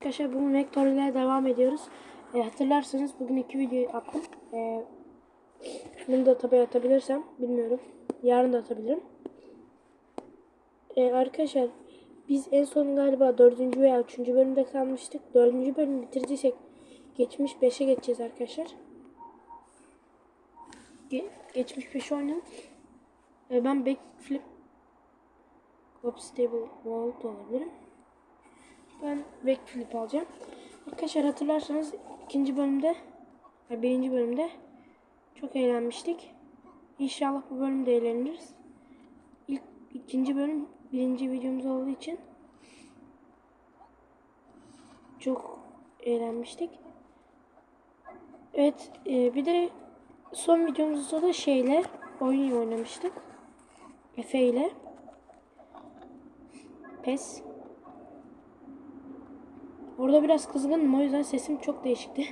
Arkadaşlar bugün vektör ile devam ediyoruz. E, hatırlarsanız bugün iki video attım. E, bunu da tabi atabilirsem bilmiyorum. Yarın da atabilirim. E, arkadaşlar biz en son galiba dördüncü veya üçüncü bölümde kalmıştık. Dördüncü bölümü bitirdiysek geçmiş beşe geçeceğiz arkadaşlar. Ge geçmiş beşe oynayalım. E, ben backflip Hop stable da olabilirim. Ben backflip alacağım. Arkadaşlar hatırlarsanız ikinci bölümde, birinci bölümde çok eğlenmiştik. İnşallah bu bölümde eğleniriz. İlk ikinci bölüm birinci videomuz olduğu için çok eğlenmiştik. Evet, e, bir de son videomuzda da şeyle oyun oynamıştık. Efe ile. Pes. Orada biraz kızgınım o yüzden sesim çok değişikti.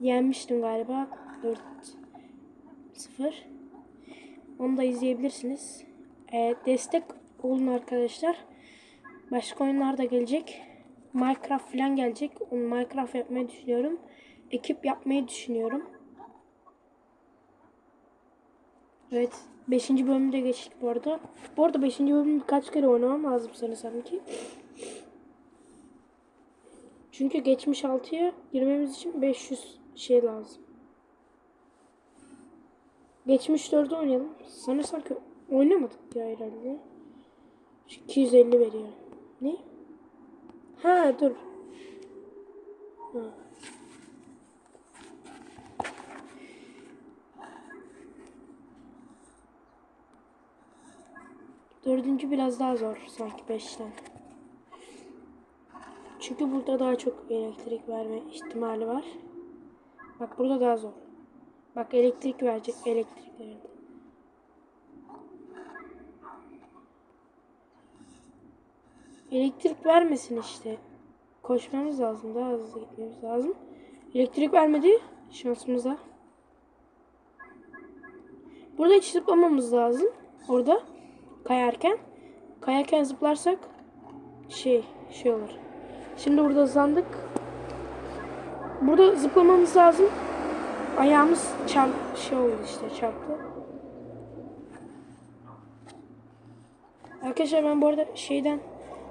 Yenmiştim galiba 4-0. Onu da izleyebilirsiniz. Ee, destek olun arkadaşlar. Başka oyunlar da gelecek. Minecraft falan gelecek. Onu Minecraft yapmayı düşünüyorum. Ekip yapmayı düşünüyorum. Evet. 5. bölümde geçtik bu arada. Bu arada 5. bölümü birkaç kere oynamam lazım sanırsam ki. Çünkü geçmiş 6'ya girmemiz için 500 şey lazım. Geçmiş 4'ü oynayalım. Sanırsam ki oynamadık ya herhalde. Şu 250 veriyor. Ne? Ha dur. Ha. Dördüncü biraz daha zor sanki beşten. Çünkü burada daha çok elektrik verme ihtimali var. Bak burada daha zor. Bak elektrik verecek elektrik verdi. Elektrik vermesin işte. Koşmamız lazım. Daha hızlı gitmemiz lazım. Elektrik vermedi. Şansımıza. Burada hiç zıplamamız lazım. Orada kayarken. Kayarken zıplarsak şey şey olur. Şimdi burada hızlandık. Burada zıplamamız lazım. Ayağımız çarp şey oldu işte çarptı. Arkadaşlar ben bu arada şeyden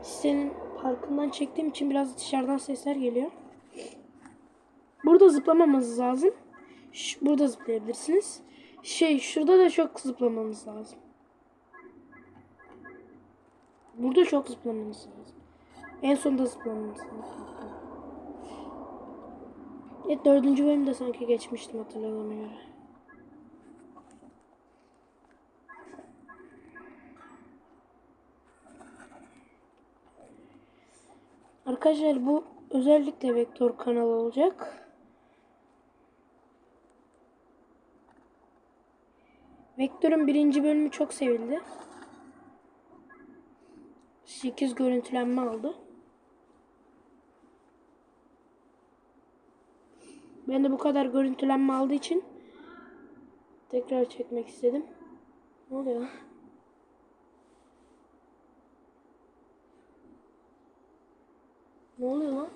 sitenin parkından çektiğim için biraz dışarıdan sesler geliyor. Burada zıplamamız lazım. Ş burada zıplayabilirsiniz. Şey şurada da çok zıplamamız lazım. Burada çok zıplamamız lazım. En sonunda zıplamamız lazım. Evet dördüncü bölümde sanki geçmiştim hatırladığıma göre. Arkadaşlar bu özellikle vektör kanalı olacak. Vektör'ün birinci bölümü çok sevildi. 8 görüntülenme aldı. Ben de bu kadar görüntülenme aldığı için tekrar çekmek istedim. Ne oluyor? Ne oluyor lan?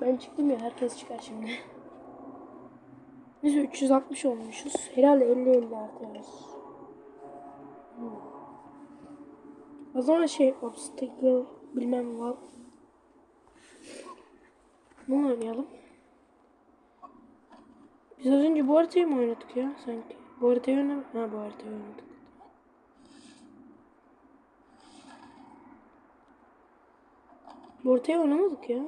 Ben çıktım ya herkes çıkar şimdi. Biz 360 olmuşuz. Herhalde 50-50 artıyoruz. Hmm. O zaman şey obstacle bilmem var. Ne oynayalım? Biz az önce bu haritayı mı oynadık ya sanki? Bu haritayı oynadık. Ha bu haritayı oynadık. Bu haritayı oynamadık ya.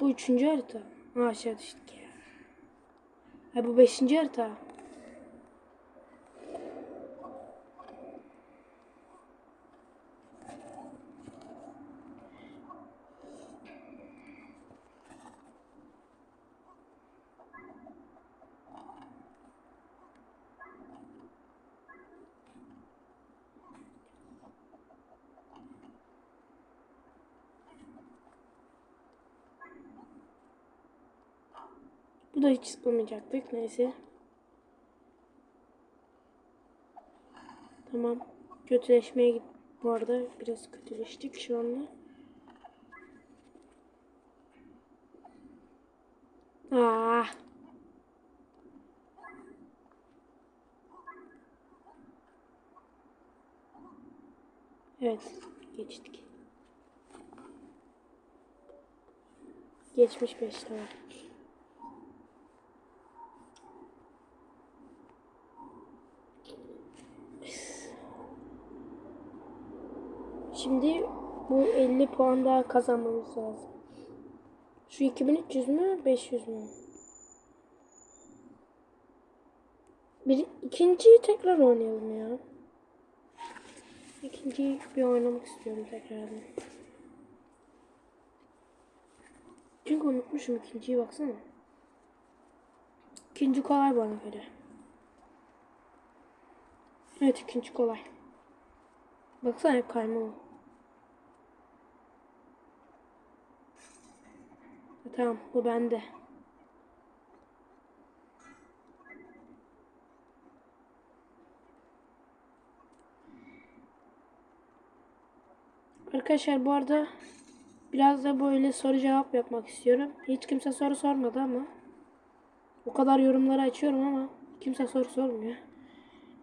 Bu üçüncü harita. Ha aşağı düştük ya. Ha bu beşinci harita. Da hiç zıplamayacaktık. Neyse. Tamam. Kötüleşmeye git. Bu arada biraz kötüleştik şu anda. Ah. Evet, geçtik. Geçmiş 5 tamam. Şimdi bu 50 puan daha kazanmamız lazım. Şu 2300 mü 500 mü? Bir, ikinciyi tekrar oynayalım ya. İkinciyi bir oynamak istiyorum tekrardan. Çünkü unutmuşum ikinciyi baksana. İkinci kolay bana göre. Evet ikinci kolay. Baksana hep kaymalı. Tamam bu bende. Arkadaşlar bu arada biraz da böyle soru cevap yapmak istiyorum. Hiç kimse soru sormadı ama o kadar yorumları açıyorum ama kimse soru sormuyor.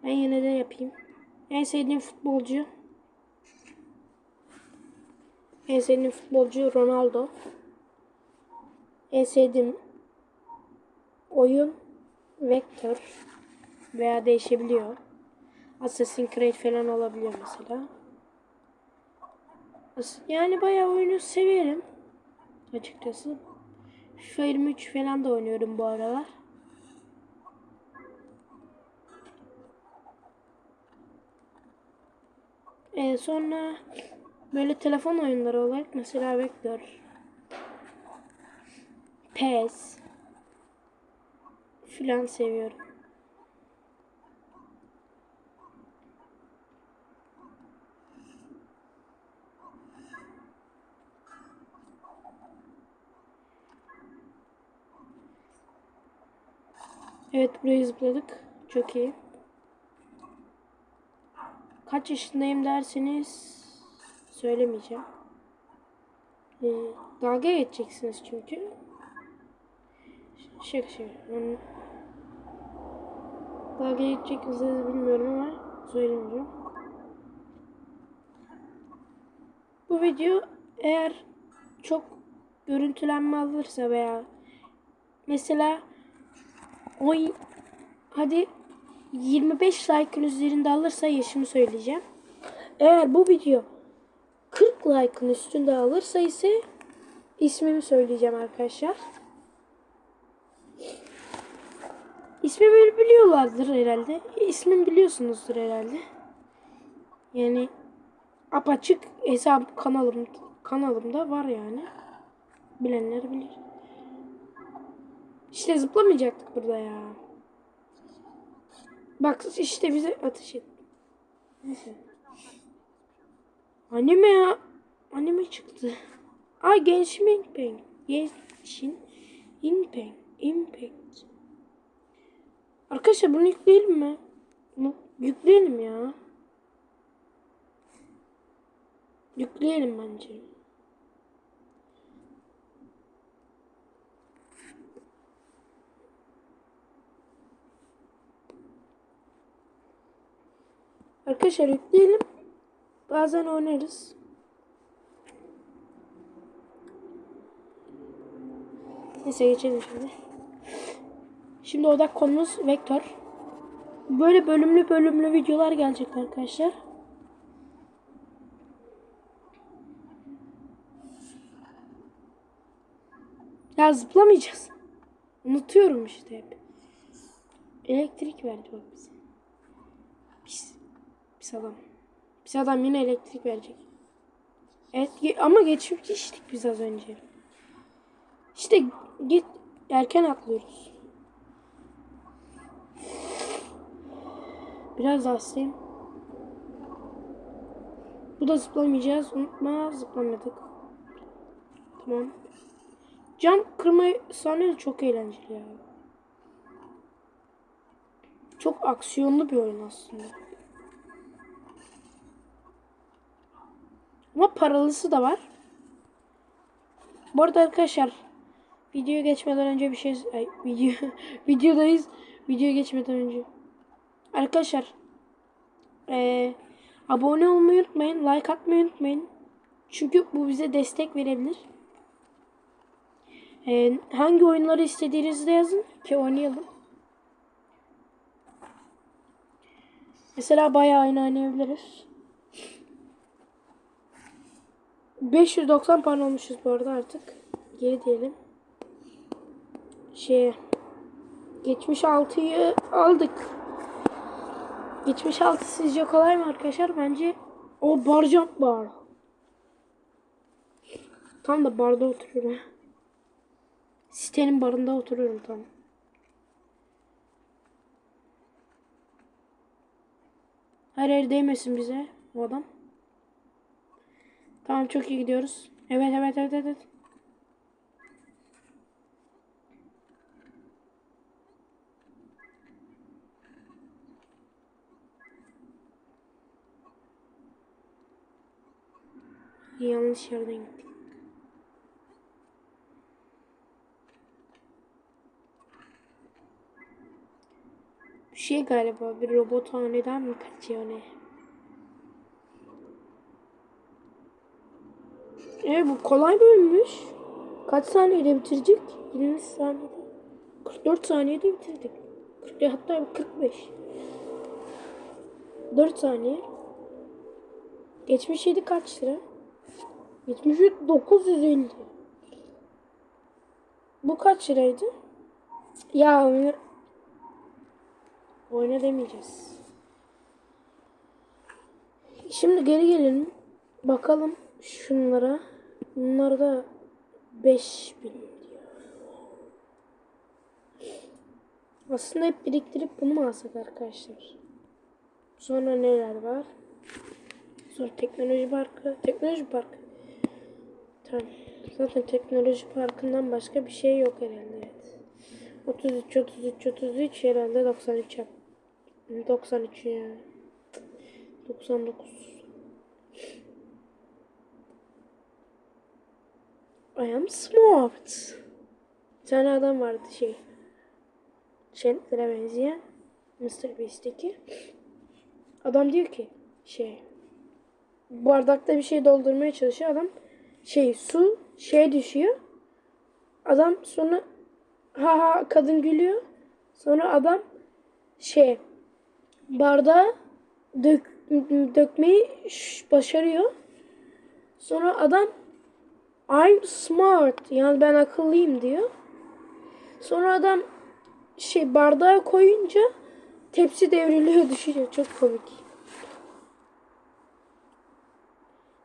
Ben yine de yapayım. En sevdiğim futbolcu en sevdiğim futbolcu Ronaldo. En sevdiğim oyun Vector veya değişebiliyor. Assassin's Creed falan olabiliyor mesela. Yani bayağı oyunu severim açıkçası. FIFA 23 falan da oynuyorum bu aralar. Ee, sonra böyle telefon oyunları olarak mesela Vector, PES filan seviyorum. Evet burayı zıpladık. Çok iyi. Kaç yaşındayım derseniz söylemeyeceğim. Ee, dalga geçeceksiniz çünkü. Şaka şaka. Yani, dalga geçecek misiniz bilmiyorum ama söylemeyeceğim. Bu video eğer çok görüntülenme alırsa veya mesela Oy hadi 25 like'ın üzerinde alırsa yaşımı söyleyeceğim. Eğer bu video 40 like'ın üstünde alırsa ise ismimi söyleyeceğim arkadaşlar. İsmimi biliyorlardır herhalde. İsmimi biliyorsunuzdur herhalde. Yani apaçık hesap kanalım kanalımda var yani. Bilenler bilir. İşte zıplamayacaktık burada ya. Bak işte bize ateş et. Neyse. Anime ya. Anime çıktı. Ay Genshin Impact. Genshin Impact. Impact. Arkadaşlar bunu yükleyelim mi? Bunu yükleyelim ya. Yükleyelim bence. Arkadaşlar yükleyelim. Bazen oynarız. Neyse geçelim şimdi. Şimdi odak konumuz vektör. Böyle bölümlü bölümlü videolar gelecek arkadaşlar. Ya zıplamayacağız. Unutuyorum işte hep. Elektrik verdi bak bize. Pis. Pis adam. Pis adam yine elektrik verecek. Evet ama geçmiştik biz az önce. İşte git erken atlıyoruz. Biraz daha asayım. Bu da zıplamayacağız. Unutma zıplamadık. Tamam. Cam kırma sahnesi çok eğlenceli ya. Çok aksiyonlu bir oyun aslında. Ama paralısı da var. Bu arada arkadaşlar video geçmeden önce bir şey ay, video videodayız. Video geçmeden önce Arkadaşlar eee, abone olmayı unutmayın. Like atmayı unutmayın. Çünkü bu bize destek verebilir. Eee, hangi oyunları istediğinizi de yazın ki oynayalım. Mesela bayağı oyun oynayabiliriz. 590 puan olmuşuz bu arada artık. Geri diyelim. Şey 76'yı aldık. 76 sizce kolay mı arkadaşlar? Bence o barcamp bar. Tam da barda oturuyorum. Sitenin barında oturuyorum tam. Her yer değmesin bize bu adam. Tamam çok iyi gidiyoruz. Evet evet evet evet. Yanlış yerden gittik. Bir şey galiba bir robothaneden mi kaçıyor ne? E bu kolay bölünmüş. Kaç saniyede bitirecek? 20 saniyede. 44 saniyede bitirdik. 40, hatta 45. 4 saniye. Geçmiş yedi kaç lira? Geçmiş 950. Bu kaç liraydı? Ya oyna, oyna demeyeceğiz. Şimdi geri gelelim. Bakalım şunlara. Bunlar da 5000 diyor. Aslında hep biriktirip bunu mu alsak arkadaşlar? Sonra neler var? Sonra teknoloji parkı. Teknoloji parkı. Tamam. Zaten teknoloji parkından başka bir şey yok herhalde. Evet. 33, 33, 33 herhalde 93 yap. 93 ya. 99. I am smart. Bir tane adam vardı şey. Chandler'a benzeyen. Mr. Beast'teki. Adam diyor ki şey bardakta bir şey doldurmaya çalışıyor adam. Şey su şey düşüyor. Adam sonra ha ha kadın gülüyor. Sonra adam şey bardağı dök, dökmeyi başarıyor. Sonra adam I'm smart yani ben akıllıyım diyor. Sonra adam şey bardağa koyunca tepsi devriliyor düşüyor. Çok komik.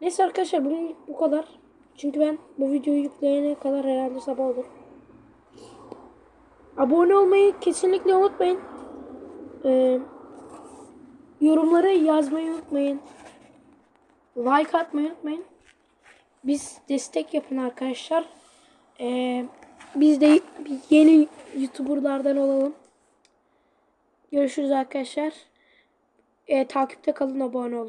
Neyse arkadaşlar bugün bu kadar. Çünkü ben bu videoyu yükleyene kadar herhalde sabah olur. Abone olmayı kesinlikle unutmayın. Ee, yorumlara yazmayı unutmayın. Like atmayı unutmayın. Biz destek yapın arkadaşlar. Ee, biz de yeni YouTuber'lardan olalım. Görüşürüz arkadaşlar. Ee, takipte kalın abone olun.